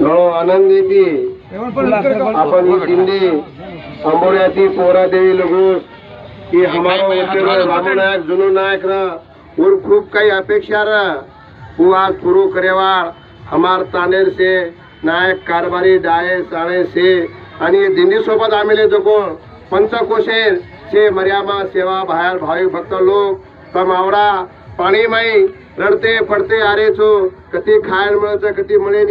हो, आनंद येते आपण ही दिंडी अंबोऱ्याची पोरादेवी लगोस ही हमारा बाबू नायक जुनू नायक ना और खूब कई अपेक्षा रा. वो आज पूरु करेवाड़ हमार तानेर से नायक कारभारी डाळे साळे से. आणि दिंडीसोबत आम्ही जो कोण पंचकोशेर से मर्यामा सेवा बाहेर भावी भक्त लोक कमावडा पाणी माई रडते पडते आरे छो कती खायला मिळत कती मिळे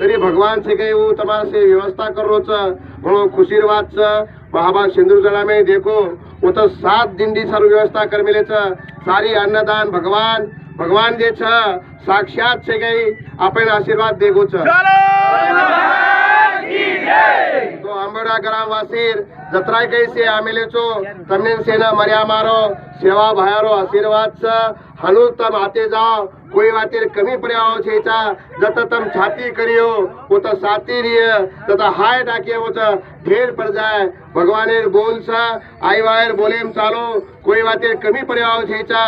तरी भगवान से काही ऊ तमासे व्यवस्था करोच म्हणून खुशीर वाच महाबा सिंधू जणामे देखो वो सात दिंडी सर्व व्यवस्था कर मिलेच सारी अन्नदान भगवान भगवान जे छ साक्षात से काही आपण आशीर्वाद देखोच तो आंबेडा ग्रामवासीर जतराय कैसे ఆమెలచో తన్నేసేన మర్యామారో సేవా आशीर्वाद स हनु तम आते जाओ कोई वातिर कमी पड्याओ छेचा जत तम छाती करियो वो तो साती रिय तथा हाय डाके वो तो ढेर पड़ जाए। भगवानेर बोल स आई वायर बोलेम चालो कोई वातिर कमी पड्याओ छेचा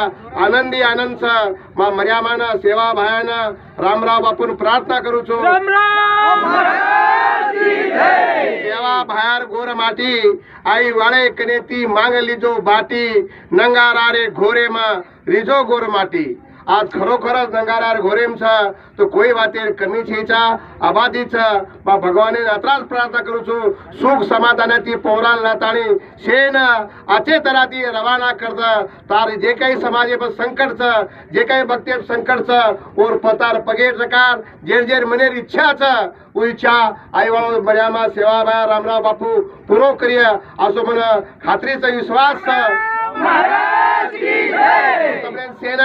आनंदी आनंद सा मा मर्यामान सेवा भायाना रामराव बापून प्रार्थना करू छो। राम राम! સેવા ભાયાર ગોર માટી. આઈ વાળે કનેતી માંગ લીજો બાટી. નંગારારે ઘોરેમાં રીજો ગોર માટી. आज खरोखरच रंगारा घोरेमचा तो कोई वातेर कमी छेचा आबादीचा आबादी छ बा भगवान अतराज प्रार्थना करूचू सुख समाधान ती पोरा नाताणी शेन न तराती रवाना कर तार जे कई समाजे पर संकट जे कई भक्ति संकट स और पतार पगेर रकार जेर जेर मने री इच्छा आई वा बनिया सेवा राम राम बापू पुरो करिया असो बण खात्री विश्वास. छपने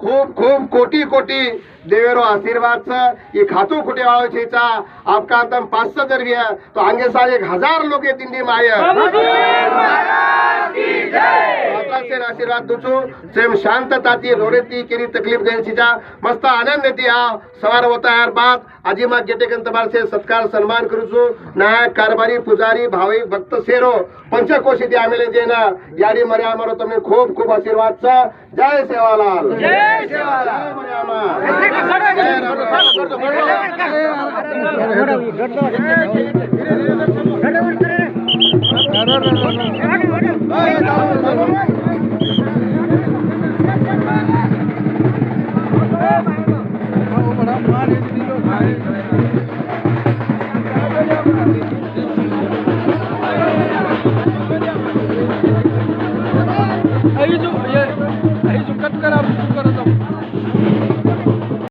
खूप खूप कोटी कोटी देवेरो आशीर्वाद चा ये खातो खुटे वावचे चा। आपका आता पाच सा जर घ्या तो अंगे साल एक हजार लोक ये तिंडी माय। सेम ती रोडे ती केली तकलीफ द्यायची चा मस्त आनंद येते हा सवार होता यार बात। હાજીમાં કેટેકન તમારે છે સત્કાર સન્માન કરું છું નાયક કારબારી પૂજારી ભાવિક ભક્ત શેરો પંચકોશીથી આમેલે જેના યારી મર્યા અમારો તમને ખૂબ ખૂબ આશીર્વાદ છે જય સેવાલાલ જય સેવાલાલ મર્યામાં यही जो ये यही जो कट कर आप शुरू करो.